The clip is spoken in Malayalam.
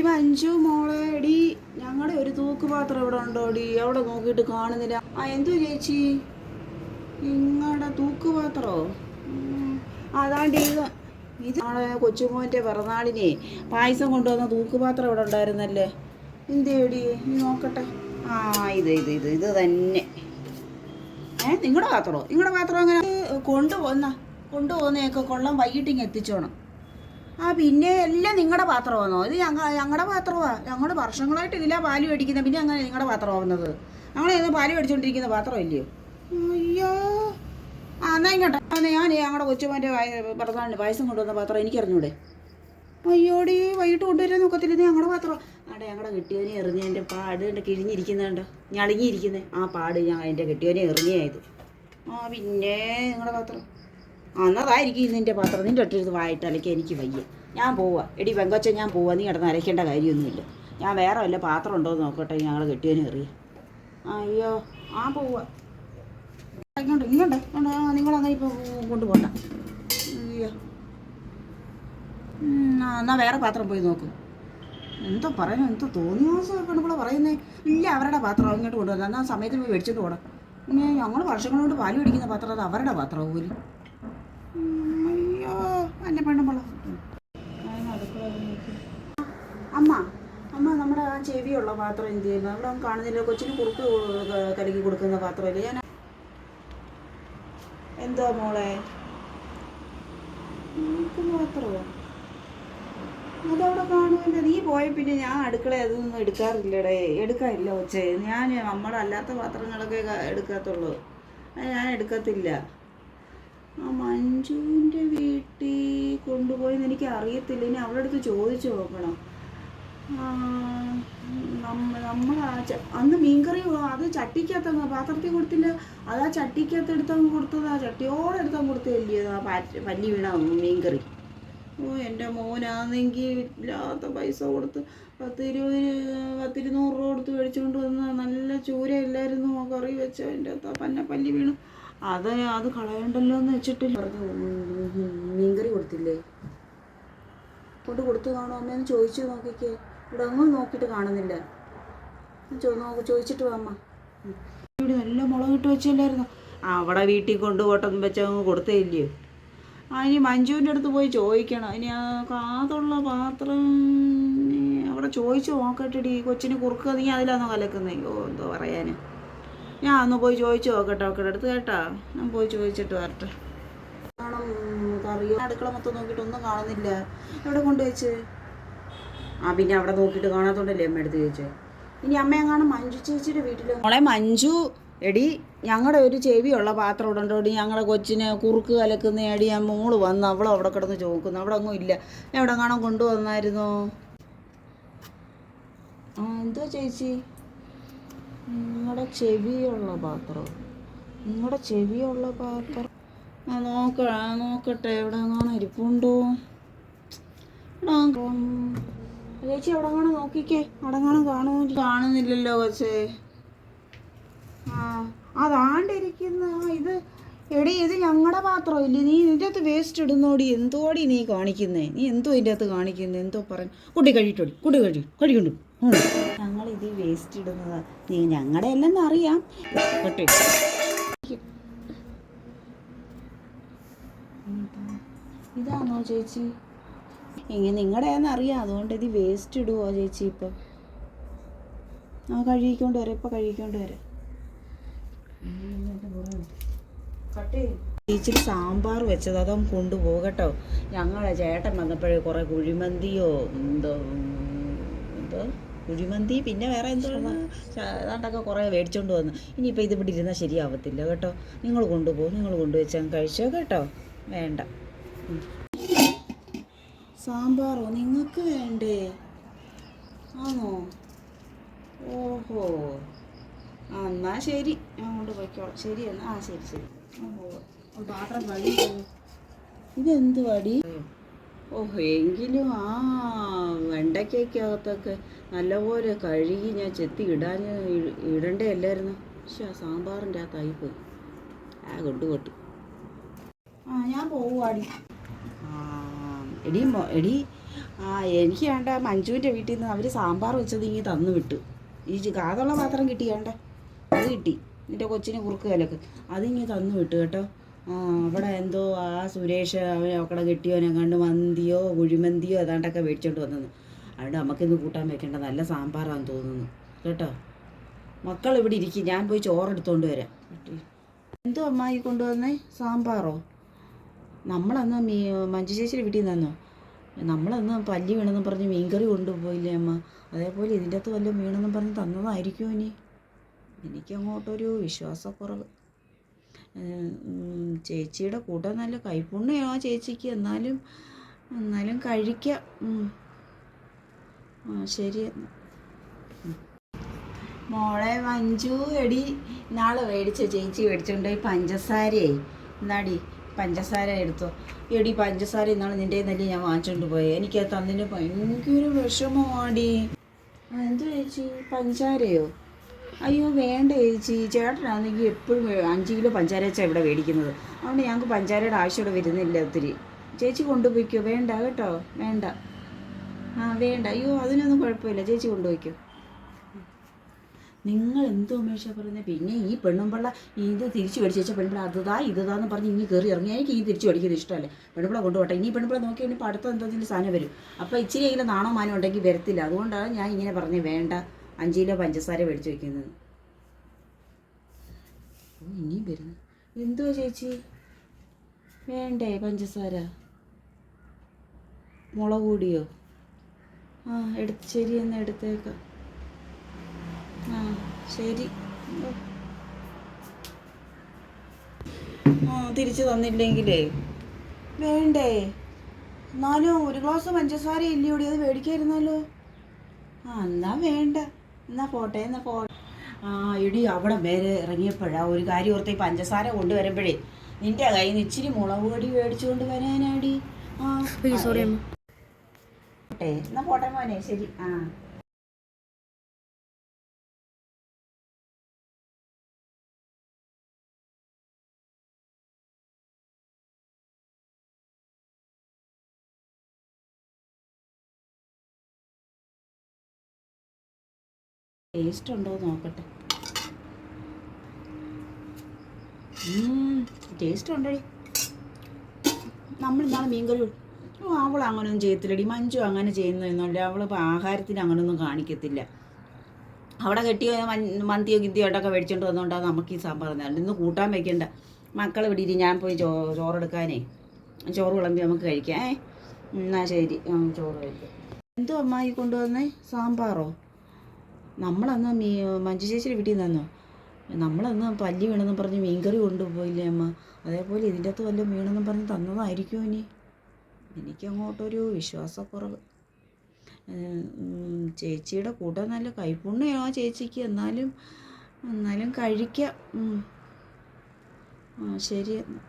എടി മഞ്ജു മോളെ എടി ഞങ്ങളുടെ ഒരു തൂക്കുപാത്രം ഇവിടെ ഉണ്ടോടി അവിടെ നോക്കിയിട്ട് കാണുന്നില്ല. ആ എന്തോ ചേച്ചി? നിങ്ങളുടെ തൂക്കുപാത്രോ ഉം, അതാണ്ട് ഇത് ഇത് നാളെ കൊച്ചുമോന്റെ പിറന്നാളിനെ പായസം കൊണ്ടുവന്ന തൂക്കുപാത്രം ഇവിടെ ഉണ്ടായിരുന്നല്ലേ? എന്തേടി നീ നോക്കട്ടെ. ആ ഇത് ഇത് ഇത് ഇത് തന്നെ. ഏ നിങ്ങളുടെ പാത്രമോ നിങ്ങളുടെ പാത്രം അങ്ങനെ കൊണ്ടുപോന്ന കൊണ്ടുപോകുന്നതൊക്കെ കൊള്ളം വൈകിട്ടിങ് എത്തിച്ചോണം. ആ പിന്നെ എല്ലാം നിങ്ങളുടെ പാത്രമാണോ ഇത് ഞങ്ങൾ ഞങ്ങളുടെ പാത്രമാണ് ഞങ്ങൾ വർഷങ്ങളായിട്ട് ഇതിലാ പാൽ മേടിക്കുന്നത് പിന്നെ അങ്ങനെ നിങ്ങളുടെ പാത്രമാവുന്നത്. ഞങ്ങൾ ഇത് പാൽ മേടിച്ചുകൊണ്ടിരിക്കുന്ന പാത്രമല്ലയോ അയ്യോ. ആ എന്നാ ഇങ്ങോട്ടെ ഞാൻ ഞങ്ങളുടെ കൊച്ചുമോന്റെ പിറന്നാളിന് പായസം കൊണ്ടുവന്ന പാത്രം എനിക്കറിഞ്ഞൂടെ? അയ്യോടി വൈകിട്ട് കൊണ്ടുവരാൻ നോക്കത്തില്ല ഇത് ഞങ്ങളുടെ പാത്രം. ആടെ ഞങ്ങളുടെ കെട്ടിയോനെ എറിഞ്ഞതിന്റെ പാട് എന്റെ കിഴിഞ്ഞിരിക്കുന്നുണ്ട് ഞളിങ്ങിയിരിക്കുന്നത് ആ പാട് ഞാൻ എന്റെ കെട്ടിയോനെ എറിഞ്ഞായത് ആ പിന്നെ നിങ്ങളുടെ പാത്രം. ആ എന്നതായിരിക്കും ഇന്നിന്റെ പാത്രം. നിന്റെ ഒറ്റ വായിട്ട് എനിക്ക് വയ്യ. ഞാൻ പോവാ. എടി പെങ്കൊച്ച ഞാൻ പോവാ. നീ കിടന്ന് അരയ്ക്കേണ്ട കാര്യമൊന്നുമില്ല. ഞാൻ വേറെ വല്ല പാത്രം ഉണ്ടോ എന്ന് നോക്കട്ടെ. ഞങ്ങൾ കെട്ടിയതിന് എറിയാം അയ്യോ ആ പോവാ. ഇങ്ങോട്ട് ഇങ്ങോട്ട്. നിങ്ങളങ്ങനെ ഇപ്പോൾ കൊണ്ടുപോകണ്ട അയ്യോ. എന്നാൽ വേറെ പാത്രം പോയി നോക്കും. എന്തോ പറയുന്നു എന്തോ തോന്നിയാസമൊക്കെ ഇവിടെ പറയുന്നേ. ഇല്ല അവരുടെ പാത്രം ഇങ്ങോട്ട് കൊണ്ടുപോകുന്നത് എന്നാൽ സമയത്ത് പോയി മേടിച്ചിട്ട് പോകണം പിന്നെ ഞങ്ങൾ വർഷങ്ങൾ കൊണ്ട് പാൽ പിടിക്കുന്ന പാത്രം അത് അവരുടെ പാത്രം പോലും അയ്യോ എന്നെ പെണ്ണുമ്പള അമ്മ അമ്മ നമ്മുടെ ആ ചെവിയുള്ള പാത്രം എന്ത് ചെയ്യുന്നു? അവിടെ കാണുന്നില്ല കൊച്ചിന് കുറുക്ക് കലക്കി കൊടുക്കുന്ന പാത്രമല്ലേ? ഞാൻ എന്താ മോളെ? പാത്രമോ അതവിടെ കാണുമല്ലോ. നീ പോയ പിന്നെ ഞാൻ അടുക്കള അതൊന്നും എടുക്കാറില്ലടേ. എടുക്കാറില്ല ഒച്ചേ ഞാൻ നമ്മളല്ലാത്ത പാത്രങ്ങളൊക്കെ എടുക്കാത്തുള്ളൂ. ഞാൻ എടുക്കത്തില്ല. ആ മഞ്ജുവിന്റെ വീട്ടിൽ കൊണ്ടുപോയെന്ന് എനിക്ക് അറിയത്തില്ല ഇനി അവളുടെ അടുത്ത് ചോദിച്ചു നോക്കണം. നമ്മൾ അന്ന് മീൻകറി അത് ചട്ടിക്കകത്തങ്ങ് പാത്രത്തിൽ കൊടുത്തില്ല. അത് ആ ചട്ടിക്കകത്ത് എടുത്തങ്ങ് കൊടുത്തത്. ചട്ടിയോടെ എടുത്തങ്ങ് കൊടുത്തല്ലേ ആ പല്ലി വീണ മീൻകറി. ഓ എന്റെ മോനാണെങ്കിൽ ഇല്ലാത്ത പൈസ കൊടുത്ത് പത്ത് ഇരുപത് പത്തിരുന്നൂറ് രൂപ കൊടുത്ത് മേടിച്ചുകൊണ്ട് വന്ന നല്ല ചൂരയില്ലായിരുന്നു. കറി വെച്ച എന്റെ പന്ന പല്ലി വീണു. അത് അത് കളയണ്ടല്ലോ എന്ന് വെച്ചിട്ട് പറഞ്ഞു മീൻകറി കൊടുത്തില്ലേ? കൊണ്ട് കൊടുത്തു കാണോ അമ്മയെന്ന് ചോദിച്ചു നോക്കിക്കേ. ഇവിടെ അങ്ങ് നോക്കിയിട്ട് കാണുന്നില്ല. ചോദിച്ചിട്ട് വാ അമ്മ. ഇവിടെ നല്ല മുളക് ഇട്ട് വെച്ചല്ലായിരുന്നു? അവിടെ വീട്ടിൽ കൊണ്ടുപോട്ടെന്ന് വെച്ചാൽ അങ്ങ് കൊടുത്തേ ആ ഇനി മഞ്ജുവിന്റെ അടുത്ത് പോയി ചോദിക്കണം. ഇനി ആ കാതുള്ള പാത്രം അവിടെ ചോദിച്ചു നോക്കട്ടെടി. കൊച്ചിന് കുറുക്ക് നീ അതിലാണോ കലക്കുന്നത് ഓ എന്തോ പറയാൻ ഞാൻ ഒന്ന് പോയി ചോദിച്ചു നോക്കട്ടെ അവക്കടെ അടുത്ത് കേട്ടാ. ഞാൻ പോയി ചോദിച്ചിട്ട് വരട്ടെ. കാണും കറിയോ? അടുക്കള മൊത്തം നോക്കിയിട്ട് ഒന്നും കാണുന്നില്ല. എവിടെ കൊണ്ടുവച്ച് ആ പിന്നെ അവിടെ നോക്കിയിട്ട് കാണാത്തോണ്ടല്ലേ അമ്മ എടുത്ത് ചോദിച്ചു. ഇനി അമ്മ അങ്ങാണ് മഞ്ജു ചേച്ചിയുടെ വീട്ടിൽ മോളെ മഞ്ജു എടി ഞങ്ങളുടെ ഒരു ചെവിയുള്ള പാത്രം എടി ഞങ്ങളുടെ കൊച്ചിനെ കുറുക്ക് കലക്കുന്ന എടി ആ മോൾ വന്ന് അവളും അവിടെ കിടന്ന് ചോക്കുന്നു അവിടെ ഒന്നും ഇല്ല. എവിടെ കാണാൻ കൊണ്ടുവന്നായിരുന്നോ? ആ എന്തോ ചേച്ചി? നിങ്ങളുടെ ചെവിയുള്ള പാത്രം. നിങ്ങളുടെ ചെവിയുള്ള പാത്രം. ആ നോക്ക നോക്കട്ടെ. എവിടെ കാണാൻ ഇരിപ്പുണ്ടോ? ചേച്ചി അവിടെ കാണാൻ നോക്കിക്കേ. അവിടെ കാണാൻ കാണുമോ? കാണുന്നില്ലല്ലോ കൊച്ചേ. ആ അതാണ്ടിരിക്കുന്ന. ഇത് എടി ഇത് ഞങ്ങളുടെ പാത്രം ഇല്ലേ നീ ഇതിന്റെ അകത്ത് വേസ്റ്റ് ഇടുന്നോടി. എന്തോടി നീ കാണിക്കുന്നേ? നീ എന്തോ ഇതിന്റെ അകത്ത് കാണിക്കുന്നേ? എന്തോ പറഞ്ഞു കുട്ടി കഴിയിട്ടോടി കുട്ടി കഴിയും കഴിക്കണ്ടു. ഞങ്ങൾ ഇത് വേസ്റ്റ് ഇടുന്നത്. നീ ഞങ്ങളുടെ എല്ലാം അറിയാം. ഇതാണോ ചേച്ചി? ഇങ്ങനെ നിങ്ങളുടെ അറിയാം. അതുകൊണ്ട് ഇത് വേസ്റ്റ് ഇടുവോ ചേച്ചി ഇപ്പം? ആ കഴുകിക്കൊണ്ട് വരാം. ഇപ്പം കഴുകിക്കൊണ്ട് വരാം. ഇച്ചിരി സാമ്പാർ വെച്ചത് അതും കൊണ്ടുപോകും കേട്ടോ. ഞങ്ങളെ ചേട്ടൻ വന്നപ്പോഴേ കുറേ കുഴിമന്തിയോ എന്തോ എന്തോ കുഴിമന്തി പിന്നെ വേറെ എന്തോ ഏതാണ്ടൊക്കെ കുറേ മേടിച്ചോണ്ട് വന്നു. ഇനിയിപ്പോൾ ഇത് ഇവിടെ ഇരുന്നാൽ ശരിയാവത്തില്ല കേട്ടോ. നിങ്ങൾ കൊണ്ടുപോകും നിങ്ങൾ കൊണ്ടുവച്ചാൽ കഴിച്ചോ കേട്ടോ. വേണ്ട. സാമ്പാറോ നിങ്ങൾക്ക് വേണ്ടേ? ആണോ? ഓഹോ. ആ എന്നാ ശരി. ഞാൻ കൊണ്ട് പോയിക്കോളാം. ശരി എന്നാ. ആ ശരി ശരി. ഇതെന്ത് വടി? ഓഹോ എങ്കിലും ആ വെണ്ടയ്ക്കകത്തൊക്കെ നല്ലപോലെ കഴുകി ഞാൻ ചെത്തി ഇടാൻ ഇടണ്ടേ അല്ലായിരുന്നു. പക്ഷെ ആ സാമ്പാറിന്റെ അകത്തായിപ്പോയി ആ കൊണ്ടുപോട്ട് ആ ഞാൻ പോവാടി ആ എടി എടി ആ എനിക്ക് വേണ്ട മഞ്ജുവിന്റെ വീട്ടിൽ നിന്ന് അവർ സാമ്പാർ വെച്ചത് ഇങ്ങനെ തന്നു വിട്ടു. ഈ കാതുള്ള പാത്രം കിട്ടിയാണ്ട അത് കിട്ടി. നിന്റെ കൊച്ചിന് കുറുക്ക് കലക്ക്. ഇനി തന്നു വിട്ടു കേട്ടോ. അവിടെ എന്തോ ആ സുരേഷ് അവൻ അവിടെ കെട്ടിയോനെ കണ്ട് മന്തിയോ കുഴിമന്തിയോ ഏതാണ്ടൊക്കെ മേടിച്ചോണ്ട് വന്നു അതുകൊണ്ട് നമുക്കിന്ന് കൂട്ടാൻ വെക്കേണ്ട നല്ല സാമ്പാറാന്ന് തോന്നുന്നു. കേട്ടോ? മക്കൾ ഇവിടെ ഇരിക്കും. ഞാൻ പോയി ചോറെടുത്തോണ്ട് വരാം. എന്തോ അമ്മായി കൊണ്ടുവന്നേ? സാമ്പാറോ? നമ്മളന്ന് മീ മഞ്ജു വീട്ടിൽ നിന്നോ? നമ്മളന്ന് പല്ലി വീണെന്ന് പറഞ്ഞ് മീൻകറി കൊണ്ടുപോയില്ലേ അമ്മ? അതേപോലെ ഇതിന്റെ അകത്ത് വല്ലതും വീണെന്നും പറഞ്ഞ് തന്നതായിരിക്കും ഇനി? എനിക്കങ്ങോട്ടൊരു വിശ്വാസക്കുറവ്. ചേച്ചിയുടെ കൂടെ നല്ല കൈപ്പുണ്യോ ചേച്ചിക്ക്. എന്നാലും എന്നാലും കഴിക്കാം. ആ ശരി. മോളെ വഞ്ചു എടി നാളെ മേടിച്ച. ചേച്ചി മേടിച്ചോണ്ട് പഞ്ചസാരയായി പഞ്ചസാരയെ. എന്നാടി പഞ്ചസാര എടുത്തോ. എടി പഞ്ചസാര ഇന്നാളെ നിന്റെ നല്ല ഞാൻ വാങ്ങിച്ചുകൊണ്ട് പോയി. എനിക്ക് തന്നിന് ഭയങ്കര വിഷമമാടി. എന്ത് ചേച്ചി? പഞ്ചസാരയോ? അയ്യോ വേണ്ട ചേച്ചി. ചേട്ടനാണെങ്കിൽ എപ്പോഴും അഞ്ച് കിലോ പഞ്ചാര വെച്ചാൽ ഇവിടെ മേടിക്കുന്നത് അതുകൊണ്ട് ഞങ്ങൾക്ക് പഞ്ചാരയുടെ ആവശ്യം ഇവിടെ വരുന്നില്ല ഒത്തിരി. ചേച്ചി കൊണ്ടുപോയിക്കോ? വേണ്ട കേട്ടോ. വേണ്ട. ആ വേണ്ട. അയ്യോ അതിനൊന്നും കുഴപ്പമില്ല. ചേച്ചി കൊണ്ടുപോയിക്കോ. നിങ്ങൾ എന്തോ മേശ പറയുന്നത് പിന്നെ ഈ പെണ്ണുമ്പിള്ള ഇത് തിരിച്ചു മേടിച്ച് വെച്ച പെൺപിള്ള അതുതാ ഇതാന്ന് പറഞ്ഞ് ഇനി കയറി ഇറങ്ങി. എനിക്ക് ഈ തിരിച്ചു മേടിക്കുന്നത് ഇഷ്ടമല്ലേ. പെൺപിള്ള കൊണ്ടുപോട്ടെ. ഇനി പെൺപിള്ള നോക്കി ഇനി അടുത്ത എന്തെങ്കിലും സാധനം വരും. അപ്പോൾ ഇച്ചിരി എങ്കിലും നാണോ മാനോ ഉണ്ടെങ്കിൽ വരത്തില്ല. അതുകൊണ്ടാണ് ഞാൻ ഇങ്ങനെ പറഞ്ഞത് വേണ്ട. അഞ്ച് കിലോ പഞ്ചസാര മേടിച്ച് വെക്കുന്നത്. ഇനിയും വരുന്നു. എന്തുവാ ചേച്ചി? വേണ്ടേ പഞ്ചസാര? മുളക് കൂടിയോ ആ എടുത്ത് ശരി എന്നാ എടുത്തേക്കാം. ആ ശരി. ആ തിരിച്ചു തന്നില്ലെങ്കിലേ. വേണ്ടേ? എന്നാലും ഒരു ഗ്ലാസ് പഞ്ചസാര ഇല്ലയോടി അത് മേടിക്കായിരുന്നല്ലോ. ആ എന്നാ വേണ്ട. എന്നാ പോട്ടെ എന്നാ പോ ആ ഇടി അവിടെ വരെ ഇറങ്ങിയപ്പോഴാ ഒരു കാര്യം ഓർത്ത് ഈ പഞ്ചസാര കൊണ്ടുവരുമ്പോഴേ നിന്റെ കയ്യിൽ നിന്ന് ഇച്ചിരി മുളക് പൊടി മേടിച്ചുകൊണ്ട് വരാനാടി. ആ പോട്ടെ എന്നാ പോട്ടെ മോനെ ശരി. ആ. ടേസ്റ്റ് ഉണ്ടോ എന്ന് നോക്കട്ടെ. ടേസ്റ്റ് ഉണ്ടടി. നമ്മൾ ഇന്നാളെ മീൻകറി അവൾ അങ്ങനെയൊന്നും ചെയ്യത്തില്ലടി. മഞ്ജു അങ്ങനെ ചെയ്യുന്നതെന്നല്ല അവൾ ഇപ്പോൾ ആഹാരത്തിന് അങ്ങനെയൊന്നും കാണിക്കത്തില്ല. അവിടെ കെട്ടിയോ മന്തിയോ ഗിന്തിയോ ആയിട്ടൊക്കെ മേടിച്ചോണ്ട് വന്നുകൊണ്ടാണ് നമുക്ക് ഈ സാമ്പാർ തന്നെ ഇന്ന് കൂട്ടാൻ വെക്കണ്ട. മക്കൾ ഇവിടെ ഇരി ഞാൻ പോയി ചോ ചോറെടുക്കാനേ ചോറ് വിളമ്പി നമുക്ക് കഴിക്കാം. ഏ? എന്നാ ശരി. ചോറ് കഴിക്കാം. എന്തോ അമ്മായി കൊണ്ടുവന്നേ? സാമ്പാറോ? നമ്മളന്ന് മീ മഞ്ജു ചേച്ചിയുടെ വീട്ടിൽ നിന്നോ? നമ്മളന്ന് പല്ലി വീണെന്നും പറഞ്ഞ് മീൻകറി കൊണ്ടുപോയില്ലേ അമ്മ? അതേപോലെ ഇതിന്റെ അകത്ത് വല്ലതും വീണെന്നും പറഞ്ഞ് തന്നതായിരിക്കും ഇനി? എനിക്കങ്ങോട്ടൊരു വിശ്വാസക്കുറവ്. ചേച്ചിയുടെ കൂടെ നല്ല കൈപ്പുണ്യോ ചേച്ചിക്ക്. എന്നാലും എന്നാലും കഴിക്കാം. ആ ശരി എന്നാ.